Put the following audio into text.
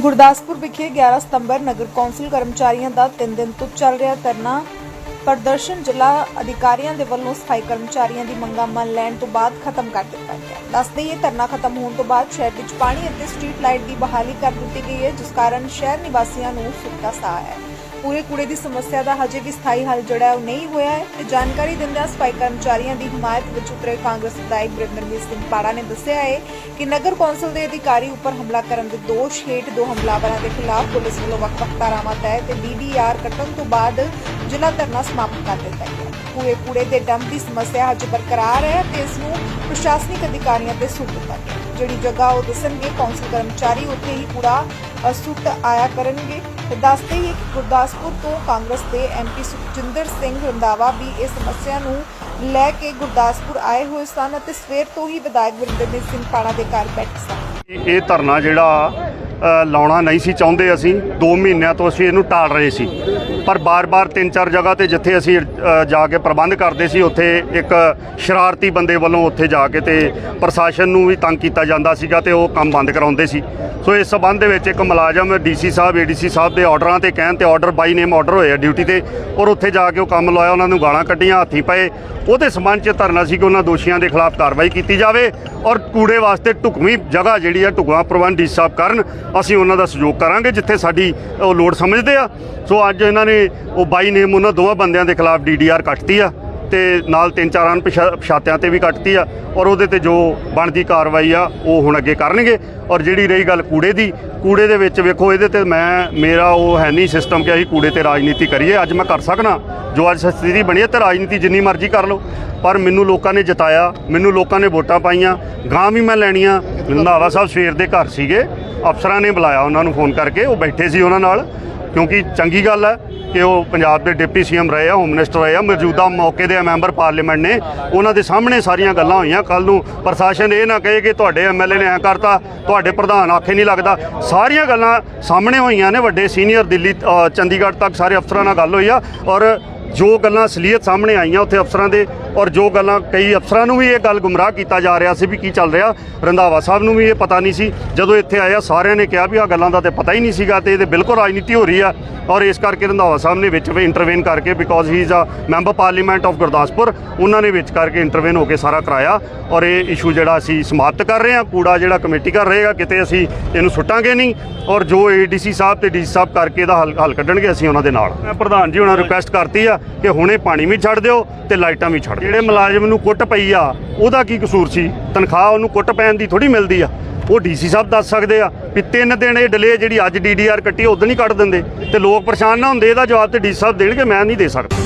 ਗੁਰਦਾਸਪੁਰ ਵਿਖੇ 11 ਸਤੰਬਰ ਨਗਰ ਕੌਂਸਲ ਕਰਮਚਾਰੀਆਂ ਦਾ 3 ਦਿਨ ਤੋਂ ਚੱਲ ਰਿਹਾ ਧਰਨਾ। ਪ੍ਰਦਰਸ਼ਨ ਜ਼ਿਲ੍ਹਾ ਅਧਿਕਾਰੀਆਂ ਦੇ ਵੱਲੋਂ ਸਫ਼ਾਈ ਕਰਮਚਾਰੀਆਂ ਦੀ ਮੰਗਾਂ ਮੰਨ ਲੈਣ ਤੋਂ ਬਾਅਦ ਖਤਮ ਕਰ ਦਿੱਤਾ ਗਿਆ। ਦੱਸਦੇ ਇਹ ਧਰਨਾ ਖਤਮ ਹੋਣ ਤੋਂ ਬਾਅਦ ਸ਼ਹਿਰ ਵਿੱਚ ਪਾਣੀ ਅਤੇ ਸਟਰੀਟ ਲਾਈਟ ਦੀ ਬਹਾਲੀ ਕਰ ਦਿੱਤੀ ਗਈ ਹੈ, ਜਿਸ ਕਾਰਨ ਸ਼ਹਿਰ ਨਿਵਾਸੀਆਂ ਨੂੰ ਸੁੱਖ ਸਾਹ ਹੈ। ਪੂਰੇ ਕੂੜੇ ਦੀ ਸਮੱਸਿਆ ਦਾ ਹਜੇ ਵੀ ਸਥਾਈ ਹੱਲ ਜਿਹੜਾ ਉਹ ਨਹੀਂ ਹੋਇਆ ਹੈ ਤੇ ਜਾਣਕਾਰੀ ਦਿੰਦਿਆਂ ਸਫ਼ਾਈ ਕਰਮਚਾਰੀਆਂ ਦੀ ਹਮਾਇਤ ਵਿੱਚ ਉਤਰੇ ਕਾਂਗਰਸ ਵਿਧਾਇਕ ਬ੍ਰਿੰਦਰਮੀਤ ਸਿੰਘ ਪਾੜਾ ਨੇ ਦੱਸਿਆ ਹੈ ਕਿ ਨਗਰ ਕੌਂਸਲ ਦੇ ਅਧਿਕਾਰੀ ਉੱਪਰ ਹਮਲਾ ਕਰਨ ਦੇ ਦੋਸ਼ ਹੇਠ ਦੋ ਹਮਲਾਵਰਾਂ ਦੇ ਖਿਲਾਫ ਪੁਲਿਸ ਵੱਲੋਂ ਵੱਖ-ਵੱਖ ਧਾਰਾਵਾਂ ਤਹਿਤ ਤੇ ਡੀਡੀਆਰ ਕੱਟਣ ਤੋਂ ਬਾਅਦ ਜ਼ਿਲ੍ਹਾ ਧਰਨਾ ਸਮਾਪਤ ਕਰ ਦਿੱਤਾ ਗਿਆ ਪੂਰੇ ਕੂੜੇ ਦੇ ਡੰਪ ਦੀ ਸਮੱਸਿਆ ਹਜੇ ਬਰਕਰਾਰ ਹੈ ਤੇ ਇਸ ਨੂੰ ਪ੍ਰਸ਼ਾਸਨਿਕ ਅਧਿਕਾਰੀਆਂ ਤੇ ਸੁੱਟ ਦਿੱਤਾ ਗਿਆ ਜਿਹੜੀ ਜਗ੍ਹਾ ਉਹ ਦੱਸਣਗੇ, ਕੌਂਸਲ ਕਰਮਚਾਰੀ ਉੱਥੇ ਹੀ ਕੂੜਾ ਸੁੱਟ ਆਇਆ ਕਰਨਗੇ। ਦੱਸਦੇ ਹੀ ਕਿ ਗੁਰਦਾਸਪੁਰ ਤੋਂ ਕਾਂਗਰਸ ਦੇ ਐਮਪੀ ਸੁਖਜਿੰਦਰ ਸਿੰਘ ਰੰਧਾਵਾ ਵੀ ਇਸ ਸਮੱਸਿਆ ਨੂੰ ਲੈ ਕੇ ਗੁਰਦਾਸਪੁਰ ਆਏ ਹੋਏ ਸਨ ਅਤੇ ਸਵੇਰ ਤੋਂ ਹੀ ਵਿਧਾਇਕ ਵਰਿੰਦਰਜੀਤ ਸਿੰਘ ਪਾੜਾ ਦੇ ਘਰ ਬੈਠੇ ਸਨ। ਇਹ ਧਰਨਾ ਜਿਹੜਾ ਲਾਉਣਾ ਨਹੀਂ ਸੀ ਚਾਹੁੰਦੇ ਅਸੀਂ। 2 ਮਹੀਨਿਆਂ ਤੋਂ ਅਸੀਂ ਇਹਨੂੰ ਟਾਲ ਰਹੇ ਸੀ। ਪਰ ਬਾਰ-ਬਾਰ ਤਿੰਨ ਚਾਰ ਜਗ੍ਹਾ ਤੇ ਜਿੱਥੇ ਅਸੀਂ ਜਾ ਕੇ ਪ੍ਰਬੰਧ ਕਰਦੇ ਸੀ, ਉੱਥੇ ਇੱਕ ਸ਼ਰਾਰਤੀ ਬੰਦੇ ਵੱਲੋਂ ਉੱਥੇ ਜਾ ਕੇ ਤੇ ਪ੍ਰਸ਼ਾਸਨ ਨੂੰ ਵੀ ਤੰਗ ਕੀਤਾ ਜਾਂਦਾ ਸੀਗਾ ਤੇ ਉਹ ਕੰਮ ਬੰਦ ਕਰਾਉਂਦੇ ਸੀ। ਸੋ ਇਸ ਸਬੰਧ ਦੇ ਵਿੱਚ ਇੱਕ ਮੁਲਾਜ਼ਮ ਡੀਸੀ ਸਾਹਿਬ, ਏਡੀਸੀ ਸਾਹਿਬ ਦੇ ਆਰਡਰਾਂ ਤੇ ਕਹਿਣ ਤੇ ਆਰਡਰ ਬਾਈ ਨੇਮ ਆਰਡਰ ਹੋਏ ਆ ਡਿਊਟੀ ਤੇ ਔਰ ਉੱਥੇ ਜਾ ਕੇ ਉਹ ਕੰਮ ਲਵਾਇਆ ਉਹਨਾਂ ਨੂੰ ਗਾਲਾਂ ਕੱਢੀਆਂ, ਹੱਥੀ ਪਏ। ਉਹਦੇ ਸਬੰਧ 'ਚ ਧਰਨਾ ਸੀ ਕਿ ਉਹਨਾਂ ਦੋਸ਼ੀਆਂ ਦੇ ਖਿਲਾਫ ਕਾਰਵਾਈ ਕੀਤੀ ਜਾਵੇ। ਔਰ ਕੂੜੇ ਵਾਸਤੇ ਢੁਕਵੀਂ ਜਗ੍ਹਾ ਜਿਹੜੀ ਆ ਢੁਕਵਾਂ ਪ੍ਰਬੰਧ ਡੀ ਸਾਹਿਬ ਕਰਨ, ਅਸੀਂ ਉਹਨਾਂ ਦਾ ਸਹਿਯੋਗ ਕਰਾਂਗੇ, ਜਿੱਥੇ ਸਾਡੀ ਉਹ ਲੋੜ ਸਮਝਦੇ ਆ। ਸੋ ਅੱਜ ਇਹਨਾਂ ਨੇ ਉਹ ਬਾਈ ਨੇਮ ਉਹਨਾਂ ਦੋਵਾਂ ਬੰਦਿਆਂ ਦੇ ਖਿਲਾਫ ਡੀਡੀਆਰ ਕੱਟਤੀ ਆ। ਤੇ ਨਾਲ ਤਿੰਨ ਚਾਰ ਅਣਪਛਾਤਿਆਂ ਤੇ ਵੀ ਕੱਟਤੀ ਆ ਔਰ ਉਹਦੇ ਤੇ ਜੋ ਬਣਦੀ ਕਾਰਵਾਈ ਆ, ਉਹ ਹੁਣ ਅੱਗੇ ਕਰਨਗੇ। ਔਰ ਜਿਹੜੀ ਰਹੀ ਗੱਲ ਕੂੜੇ ਦੀ, ਕੂੜੇ ਦੇ ਵਿੱਚ ਵੇਖੋ, ਇਹਦੇ ਤੇ ਮੈਂ, ਮੇਰਾ ਉਹ ਹੈ ਨਹੀਂ ਸਿਸਟਮ ਕਿ ਅਸੀਂ ਕੂੜੇ ਤੇ ਰਾਜਨੀਤੀ ਕਰੀਏ, ਅੱਜ ਮੈਂ ਕਰ ਸਕਣਾ ਜੋ ਅੱਜ ਸਥਿਤੀ ਬਣੀ ਹੈ ਤੇ ਰਾਜਨੀਤੀ ਜਿੰਨੀ ਮਰਜ਼ੀ ਕਰ ਲਓ। ਪਰ ਮੈਨੂੰ ਲੋਕਾਂ ਨੇ ਜਿਤਾਇਆ, ਮੈਨੂੰ ਲੋਕਾਂ ਨੇ ਵੋਟਾਂ ਪਾਈਆਂ, ਗਾਂ ਵੀ ਮੈਂ ਲੈਣੀਆਂ। ਰੰਧਾਵਾ ਸਾਹਿਬ ਸਵੇਰ ਦੇ ਘਰ ਸੀਗੇ, ਅਫਸਰਾਂ ਨੇ ਬੁਲਾਇਆ ਉਹਨਾਂ ਨੂੰ ਫੋਨ ਕਰਕੇ, ਉਹ ਬੈਠੇ ਸੀ ਉਹਨਾਂ ਨਾਲ, ਕਿਉਂਕਿ ਚੰਗੀ ਗੱਲ ਹੈ। ਕਿ ਉਹ ਪੰਜਾਬ ਦੇ ਡਿਪਟੀ ਸੀਐਮ ਰਹੇ ਆ, ਹੋਮ ਮਿਨਿਸਟਰ ਰਹੇ ਆ, ਮੌਜੂਦਾ ਮੌਕੇ ਦੇ ਮੈਂਬਰ ਪਾਰਲੀਮੈਂਟ ਨੇ, ਉਹਨਾਂ ਦੇ ਸਾਹਮਣੇ ਸਾਰੀਆਂ ਗੱਲਾਂ ਹੋਈਆਂ। ਕੱਲ ਨੂੰ ਪ੍ਰਸ਼ਾਸਨ ਇਹ ਨਾ ਕਹੇ ਕਿ ਤੁਹਾਡੇ ਐਮਐਲਏ ਨੇ ਐ ਕਰਤਾ, ਤੁਹਾਡੇ ਪ੍ਰਧਾਨ ਆਖੇ ਨਹੀਂ ਲੱਗਦਾ। ਸਾਰੀਆਂ ਗੱਲਾਂ ਸਾਹਮਣੇ ਹੋਈਆਂ ਨੇ, ਵੱਡੇ ਸੀਨੀਅਰ ਦਿੱਲੀ ਚੰਡੀਗੜ੍ਹ ਤੱਕ ਸਾਰੇ ਅਫਸਰਾਂ ਨਾਲ ਗੱਲ ਹੋਈ ਆ ਔਰ ਜੋ ਗੱਲਾਂ ਅਸਲੀਅਤ ਸਾਹਮਣੇ ਆਈਆਂ ਉੱਥੇ ਅਫਸਰਾਂ ਦੇ ਔਰ ਜੋ ਗੱਲਾਂ ਕਈ ਅਫਸਰਾਂ ਨੂੰ ਵੀ ਇਹ ਗੱਲ ਗੁੰਮਰਾਹ ਕੀਤਾ ਜਾ ਰਿਹਾ ਸੀ ਵੀ ਕੀ ਚੱਲ ਰਿਹਾ ਰੰਧਾਵਾ ਸਾਹਿਬ ਨੂੰ ਵੀ ਇਹ ਪਤਾ ਨਹੀਂ ਸੀ। ਜਦੋਂ ਇੱਥੇ ਆਇਆ ਸਾਰਿਆਂ ਨੇ ਕਿਹਾ ਵੀ ਆ ਗੱਲਾਂ ਦਾ ਤੇ ਪਤਾ ਹੀ ਨਹੀਂ ਸੀਗਾ ਤੇ ਇਹਦੇ ਬਿਲਕੁਲ ਰਾਜਨੀਤੀ ਹੋ ਰਹੀ ਆ ਔਰ ਇਸ ਕਰਕੇ ਰੰਧਾਵਾ ਸਾਹਿਬ ਨੇ ਵਿੱਚ ਵੀ ਇੰਟਰਵੇਨ ਕਰਕੇ because he is a member parliament of Gurdaspur ਉਹਨਾਂ ਨੇ ਵਿੱਚ ਕਰਕੇ ਇੰਟਰਵੇਨ ਹੋ ਕੇ ਸਾਰਾ ਕਰਾਇਆ ਔਰ ਇਹ ਇਸ਼ੂ ਜਿਹੜਾ ਅਸੀਂ ਸਮਾਪਤ ਕਰ ਰਹੇ ਹਾਂ ਕੂੜਾ ਜਿਹੜਾ ਕਮੇਟੀ ਕਰ ਰਹੇਗਾ ਕਿਤੇ ਅਸੀਂ ਇਹਨੂੰ ਸੁੱਟਾਂਗੇ ਨਹੀਂ ਔਰ ਜੋ ਏਡੀਸੀ ਸਾਹਿਬ ਤੇ ਡੀਸੀ ਸਾਹਿਬ ਕਰਕੇ ਇਹਦਾ ਹੱਲ ਹੱਲ ਕੱਢਣਗੇ ਅਸੀਂ ਉਹਨਾਂ ਦੇ ਨਾਲ। ਮੈਂ ਪ੍ਰਧਾਨ ਜੀ ਉਹਨਾਂ ਰਿਕੁਐਸਟ ਕਰਤੀ ਆ ਕਿ ਹੁਣੇ ਪਾਣੀ ਵੀ ਛੱਡ ਦਿਓ ਤੇ ਲਾਈਟਾਂ ਵੀ ਛੱਡ ਦਿਓ। ਜਿਹੜੇ ਮੁਲਾਜ਼ਮ ਨੂੰ ਕੁੱਟ ਪਈ ਆ, ਉਹਦਾ ਕੀ ਕਸੂਰ ਸੀ? ਤਨਖਾਹ ਉਹਨੂੰ ਕੁੱਟ ਪੈਣ ਦੀ ਥੋੜੀ ਮਿਲਦੀ ਆ। ਉਹ ਡੀਸੀ ਸਾਹਿਬ ਦੱਸ ਸਕਦੇ ਆ ਵੀ ਤਿੰਨ ਦਿਨ ਇਹ ਡਿਲੇ ਜਿਹੜੀ ਅੱਜ ਡੀਡੀਆਰ ਕੱਟੀ ਉਦੋਂ ਨਹੀਂ ਕੱਢ ਦਿੰਦੇ। ਤੇ ਲੋਕ ਪਰੇਸ਼ਾਨ ਨਾ ਹੁੰਦੇ, ਇਹਦਾ ਜਵਾਬ ਤੇ ਡੀਸੀ ਸਾਹਿਬ ਦੇਣਗੇ, ਮੈਂ ਨਹੀਂ ਦੇ ਸਕਦਾ।